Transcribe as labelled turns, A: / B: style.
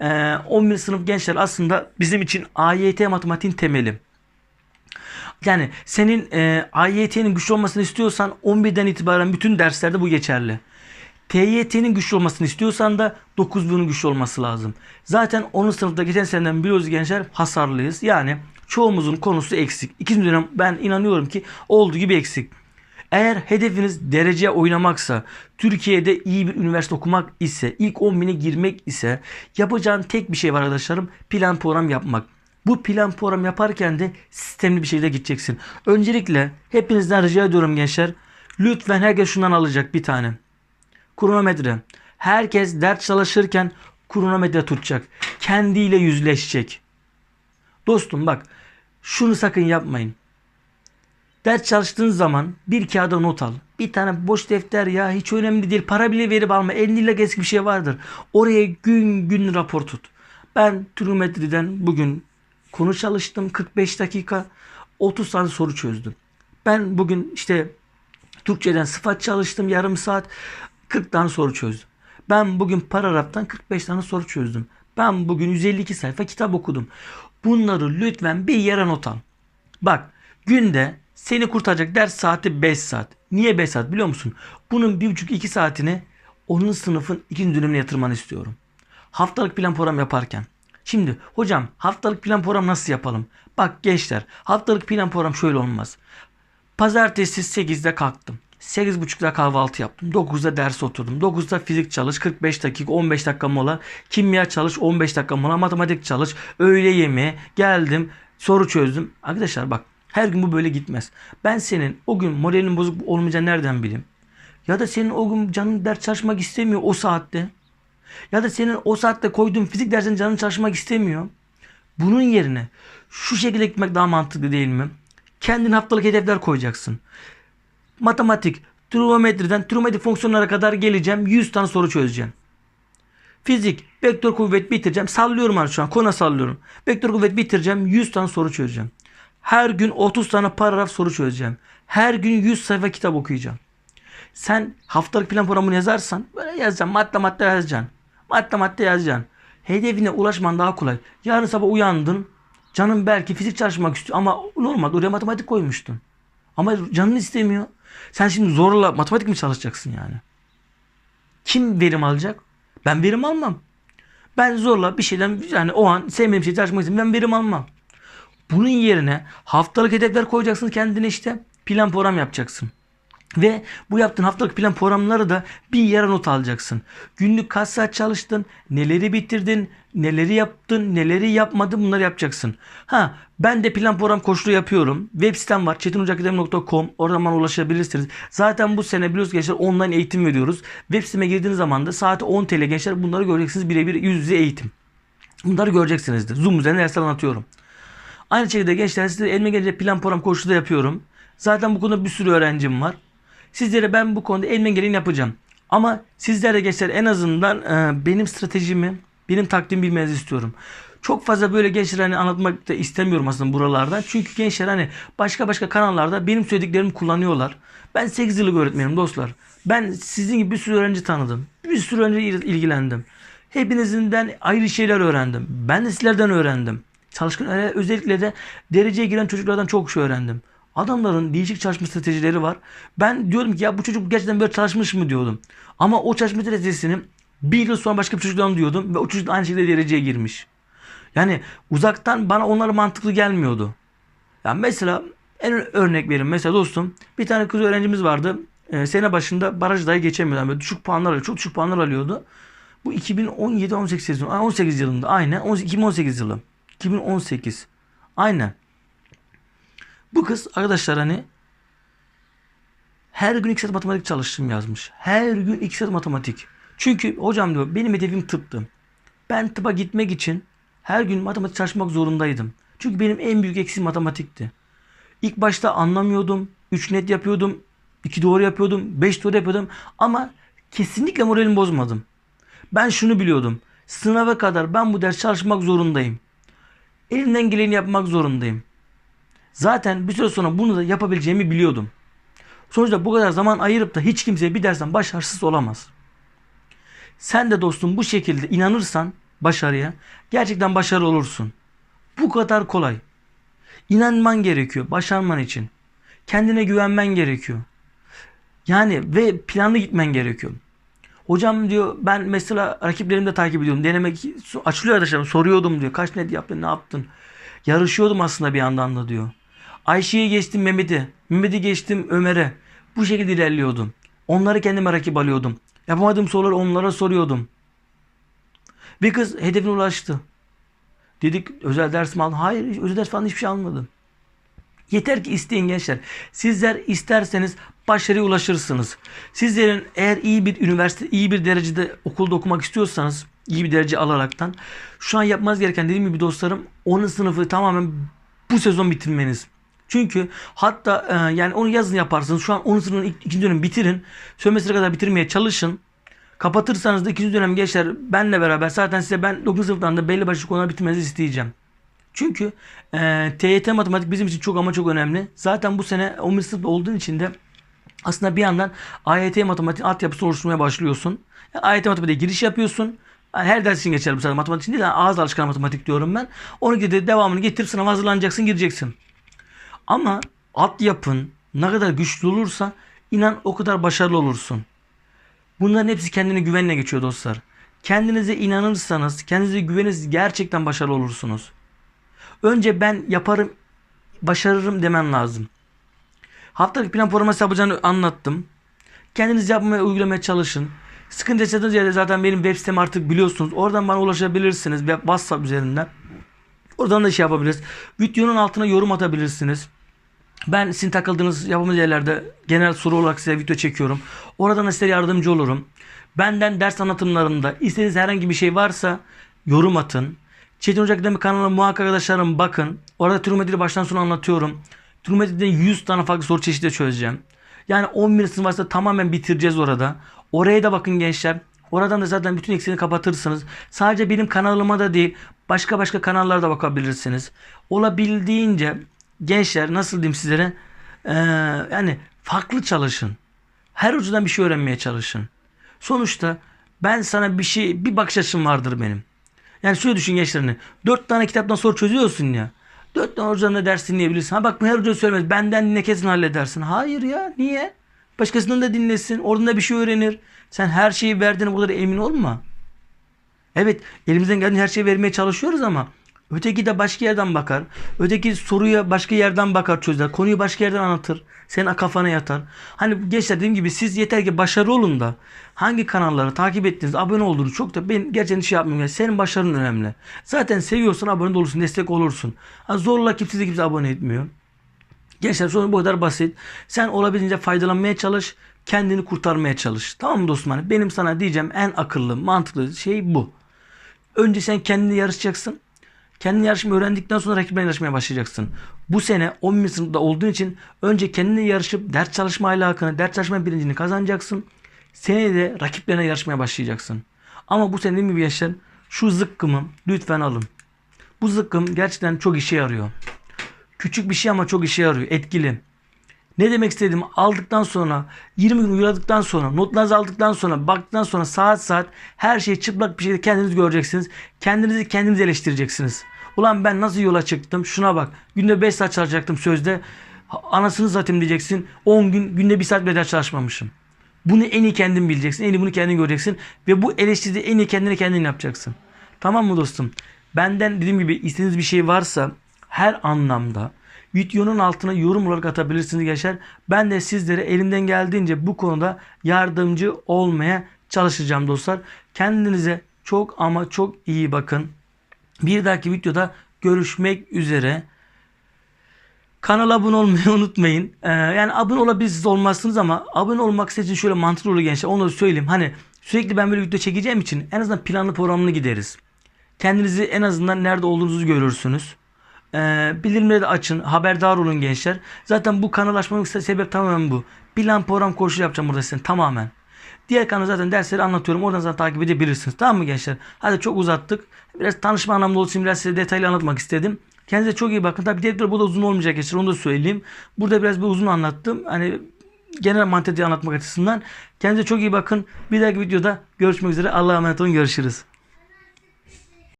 A: Ee, 11. sınıf gençler aslında bizim için AYT matematiğin temeli. Yani senin e, AYT'nin güçlü olmasını istiyorsan 11'den itibaren bütün derslerde bu geçerli. TYT'nin güçlü olmasını istiyorsan da 9000'in güçlü olması lazım. Zaten 10. sınıfta geçen seneden biliyoruz gençler hasarlıyız. Yani çoğumuzun konusu eksik. İkinci dönem ben inanıyorum ki olduğu gibi eksik. Eğer hedefiniz derece oynamaksa, Türkiye'de iyi bir üniversite okumak ise, ilk 10 bine girmek ise yapacağın tek bir şey var arkadaşlarım. Plan program yapmak. Bu plan program yaparken de sistemli bir şekilde gideceksin. Öncelikle hepinizden rica ediyorum gençler. Lütfen herkes şundan alacak bir tane. Kronometre. Herkes ders çalışırken kronometre tutacak. Kendiyle yüzleşecek. Dostum bak şunu sakın yapmayın. Ders çalıştığın zaman bir kağıda not al. Bir tane boş defter ya hiç önemli değil. Para bile verip alma. 50 lira eski bir şey vardır. Oraya gün gün rapor tut. Ben trigonometriden bugün konu çalıştım. 45 dakika 30 tane soru çözdüm. Ben bugün işte Türkçeden sıfat çalıştım yarım saat 40 tane soru çözdüm. Ben bugün paragraftan 45 tane soru çözdüm. Ben bugün 152 sayfa kitap okudum. Bunları lütfen bir yere not al. Bak günde seni kurtaracak ders saati 5 saat. Niye 5 saat biliyor musun? Bunun 1,5-2 saatini onun sınıfın ikinci dönemine yatırmanı istiyorum. Haftalık plan program yaparken. Şimdi hocam haftalık plan program nasıl yapalım? Bak gençler haftalık plan program şöyle olmaz. Pazartesi 8'de kalktım. 8.30'da kahvaltı yaptım. 9'da ders oturdum. 9'da fizik çalış 45 dakika 15 dakika mola. Kimya çalış 15 dakika mola. Matematik çalış. Öğle yemeği geldim. Soru çözdüm. Arkadaşlar bak her gün bu böyle gitmez. Ben senin o gün moralin bozuk olmayacağını nereden bileyim? Ya da senin o gün canın ders çalışmak istemiyor o saatte. Ya da senin o saatte koyduğun fizik dersinin canın çalışmak istemiyor. Bunun yerine şu şekilde gitmek daha mantıklı değil mi? Kendin haftalık hedefler koyacaksın. Matematik, trigonometriden trigonometri fonksiyonlara kadar geleceğim. 100 tane soru çözeceğim. Fizik, vektör kuvvet bitireceğim. Sallıyorum hani şu an. Kona sallıyorum. Vektör kuvvet bitireceğim. 100 tane soru çözeceğim. Her gün 30 tane paragraf soru çözeceğim. Her gün 100 sayfa kitap okuyacağım. Sen haftalık plan programını yazarsan böyle yazacaksın. Madde madde yazacaksın. Madde madde yazacaksın. Hedefine ulaşman daha kolay. Yarın sabah uyandın. Canın belki fizik çalışmak istiyor ama normal oraya matematik koymuştun. Ama canın istemiyor. Sen şimdi zorla matematik mi çalışacaksın yani? Kim verim alacak? Ben verim almam. Ben zorla bir şeyden yani o an sevmediğim şey çalışmak istiyorum. Ben verim almam. Bunun yerine haftalık hedefler koyacaksın kendine işte. Plan program yapacaksın. Ve bu yaptığın haftalık plan programları da bir yere not alacaksın. Günlük kaç saat çalıştın, neleri bitirdin, neleri yaptın, neleri yapmadın bunları yapacaksın. Ha ben de plan program koçluğu yapıyorum. Web sitem var çetinucakademi.com oradan bana ulaşabilirsiniz. Zaten bu sene biliyorsunuz gençler online eğitim veriyoruz. Web siteme girdiğiniz zaman da saati 10 TL gençler bunları göreceksiniz birebir yüz yüze eğitim. Bunları göreceksinizdir. Zoom üzerinden dersler anlatıyorum. Aynı şekilde gençler size elime gelince plan program koçluğu da yapıyorum. Zaten bu konuda bir sürü öğrencim var. Sizlere ben bu konuda elimden geleni yapacağım. Ama sizler de gençler en azından e, benim stratejimi, benim taktiğimi bilmenizi istiyorum. Çok fazla böyle gençler hani anlatmak da istemiyorum aslında buralardan. Çünkü gençler hani başka başka kanallarda benim söylediklerimi kullanıyorlar. Ben 8 yıllık öğretmenim dostlar. Ben sizin gibi bir sürü öğrenci tanıdım. Bir sürü öğrenci ilgilendim. Hepinizden ayrı şeyler öğrendim. Ben de sizlerden öğrendim. Çalışkan özellikle de dereceye giren çocuklardan çok şey öğrendim. Adamların değişik çalışma stratejileri var. Ben diyorum ki ya bu çocuk gerçekten böyle çalışmış mı diyordum. Ama o çalışma stratejisini bir yıl sonra başka bir çocuktan diyordum ve o çocuk da aynı şekilde dereceye girmiş. Yani uzaktan bana onlar mantıklı gelmiyordu. Yani mesela en örnek verin. Mesela dostum bir tane kız öğrencimiz vardı. Ee, sene başında baraj dahi geçemiyordu. Yani böyle düşük puanlar alıyor. Çok düşük puanlar alıyordu. Bu 2017-18 sezonu. 18 yılında aynen. 2018 yılı. 2018. Aynen. Bu kız arkadaşlar hani her gün iki saat matematik çalıştım yazmış. Her gün iki saat matematik. Çünkü hocam diyor benim hedefim tıptı. Ben tıpa gitmek için her gün matematik çalışmak zorundaydım. Çünkü benim en büyük eksiğim matematikti. İlk başta anlamıyordum. 3 net yapıyordum. 2 doğru yapıyordum. 5 doğru yapıyordum. Ama kesinlikle moralimi bozmadım. Ben şunu biliyordum. Sınava kadar ben bu ders çalışmak zorundayım. Elimden geleni yapmak zorundayım. Zaten bir süre sonra bunu da yapabileceğimi biliyordum. Sonuçta bu kadar zaman ayırıp da hiç kimse bir dersten başarısız olamaz. Sen de dostum bu şekilde inanırsan başarıya gerçekten başarılı olursun. Bu kadar kolay. İnanman gerekiyor başarman için. Kendine güvenmen gerekiyor. Yani ve planlı gitmen gerekiyor. Hocam diyor ben mesela rakiplerimi de takip ediyorum. Denemek açılıyor arkadaşlarım soruyordum diyor. Kaç net yaptın ne yaptın? Yarışıyordum aslında bir yandan da diyor. Ayşe'yi geçtim Mehmet'i. Mehmet'i geçtim Ömer'e. Bu şekilde ilerliyordum. Onları kendime rakip alıyordum. Yapamadığım soruları onlara soruyordum. Bir kız hedefine ulaştı. Dedik özel ders mi aldın? Hayır özel ders falan hiçbir şey almadım. Yeter ki isteyin gençler. Sizler isterseniz başarıya ulaşırsınız. Sizlerin eğer iyi bir üniversite, iyi bir derecede okulda okumak istiyorsanız, iyi bir derece alaraktan şu an yapmanız gereken dediğim gibi dostlarım 10. sınıfı tamamen bu sezon bitirmeniz. Çünkü hatta e, yani onu yazın yaparsınız. Şu an 10. sınıfın ilk, ikinci dönem bitirin. Sömestre kadar bitirmeye çalışın. Kapatırsanız da ikinci dönem gençler benle beraber zaten size ben 9. sınıftan da belli başlı konular bitirmenizi isteyeceğim. Çünkü e, TYT matematik bizim için çok ama çok önemli. Zaten bu sene 11 sınıfta olduğun için de aslında bir yandan AYT matematik altyapısı oluşturmaya başlıyorsun. AYT matematiğe giriş yapıyorsun. Yani her ders için geçerli bu sefer matematik için değil. Yani ağız alışkanlığı matematik diyorum ben. Onu de devamını getirip sınava hazırlanacaksın gireceksin. Ama altyapın ne kadar güçlü olursa inan o kadar başarılı olursun. Bunların hepsi kendine güvenle geçiyor dostlar. Kendinize inanırsanız, kendinize güvenirseniz gerçekten başarılı olursunuz. Önce ben yaparım, başarırım demen lazım. Haftalık plan programı yapacağını anlattım. Kendiniz yapmaya, uygulamaya çalışın. Sıkıntı yaşadığınız yerde zaten benim web sitem artık biliyorsunuz. Oradan bana ulaşabilirsiniz. WhatsApp üzerinden. Oradan da şey yapabiliriz. Videonun altına yorum atabilirsiniz. Ben sizin takıldığınız yapımız yerlerde genel soru olarak size video çekiyorum. Oradan da size yardımcı olurum. Benden ders anlatımlarında istediğiniz herhangi bir şey varsa yorum atın. Çetin Hoca Akademi kanalına muhakkak arkadaşlarım bakın. Orada trigonometri baştan sona anlatıyorum. Trigonometriden 100 tane farklı soru çeşidi çözeceğim. Yani 11 sınıf varsa tamamen bitireceğiz orada. Oraya da bakın gençler. Oradan da zaten bütün eksiğini kapatırsınız. Sadece benim kanalıma da değil başka başka kanallarda bakabilirsiniz. Olabildiğince gençler nasıl diyeyim sizlere ee, yani farklı çalışın. Her ucudan bir şey öğrenmeye çalışın. Sonuçta ben sana bir şey bir bakış açım vardır benim. Yani şöyle düşün gençlerini. Dört tane kitaptan soru çözüyorsun ya. Dört tane hocadan da ders dinleyebilirsin. Ha bak her hoca söylemez. Benden dinle kesin halledersin. Hayır ya niye? Başkasından da dinlesin. Oradan da bir şey öğrenir. Sen her şeyi verdiğine bu kadar emin olma. Evet elimizden geldiğince her şeyi vermeye çalışıyoruz ama öteki de başka yerden bakar. Öteki soruya başka yerden bakar çözer. Konuyu başka yerden anlatır. Senin kafana yatar. Hani gençler dediğim gibi siz yeter ki başarılı olun da hangi kanalları takip ettiğiniz, abone olduğunuz çok da ben gerçekten şey yapmıyorum. Yani senin başarın önemli. Zaten seviyorsan abone olursun, destek olursun. Ha, zorla kimse de kimse abone etmiyor. Gençler sorun bu kadar basit. Sen olabildiğince faydalanmaya çalış. Kendini kurtarmaya çalış. Tamam mı dostum? Hani benim sana diyeceğim en akıllı, mantıklı şey bu. Önce sen kendini yarışacaksın. Kendini yarışmayı öğrendikten sonra rakiplerine yarışmaya başlayacaksın. Bu sene 11. sınıfta olduğun için önce kendini yarışıp ders çalışma ahlakını, ders çalışma bilincini kazanacaksın. Seneye de rakiplerine yarışmaya başlayacaksın. Ama bu sene gibi gençler şu zıkkımı lütfen alın. Bu zıkkım gerçekten çok işe yarıyor. Küçük bir şey ama çok işe yarıyor. Etkili. Ne demek istedim? Aldıktan sonra 20 gün uyguladıktan sonra notlarınızı aldıktan sonra baktıktan sonra saat saat her şeyi çıplak bir şekilde kendiniz göreceksiniz. Kendinizi kendiniz eleştireceksiniz. Ulan ben nasıl yola çıktım? Şuna bak. Günde 5 saat çalışacaktım sözde. Anasını satayım diyeceksin. 10 gün günde 1 saat bile çalışmamışım. Bunu en iyi kendin bileceksin. En iyi bunu kendin göreceksin. Ve bu eleştiriyi en iyi kendine kendin yapacaksın. Tamam mı dostum? Benden dediğim gibi istediğiniz bir şey varsa her anlamda videonun altına yorum olarak atabilirsiniz gençler. Ben de sizlere elimden geldiğince bu konuda yardımcı olmaya çalışacağım dostlar. Kendinize çok ama çok iyi bakın. Bir dahaki videoda görüşmek üzere. Kanala abone olmayı unutmayın. Ee, yani abone olabilirsiniz olmazsınız ama abone olmak için şöyle mantıklı olur gençler. Onu da söyleyeyim. Hani sürekli ben böyle video çekeceğim için en azından planlı programlı gideriz. Kendinizi en azından nerede olduğunuzu görürsünüz. Ee, bildirimleri de açın. Haberdar olun gençler. Zaten bu kanal açmamın sebep tamamen bu. Plan program koşu yapacağım burada sizin tamamen. Diğer kanalda zaten dersleri anlatıyorum. Oradan zaten takip edebilirsiniz. Tamam mı gençler? Hadi çok uzattık. Biraz tanışma anlamında için biraz size detaylı anlatmak istedim. Kendinize çok iyi bakın. Tabii diğer bu da uzun olmayacak gençler. Onu da söyleyeyim. Burada biraz bir uzun anlattım. Hani genel mantığı anlatmak açısından. Kendinize çok iyi bakın. Bir dahaki videoda görüşmek üzere. Allah'a emanet olun. Görüşürüz.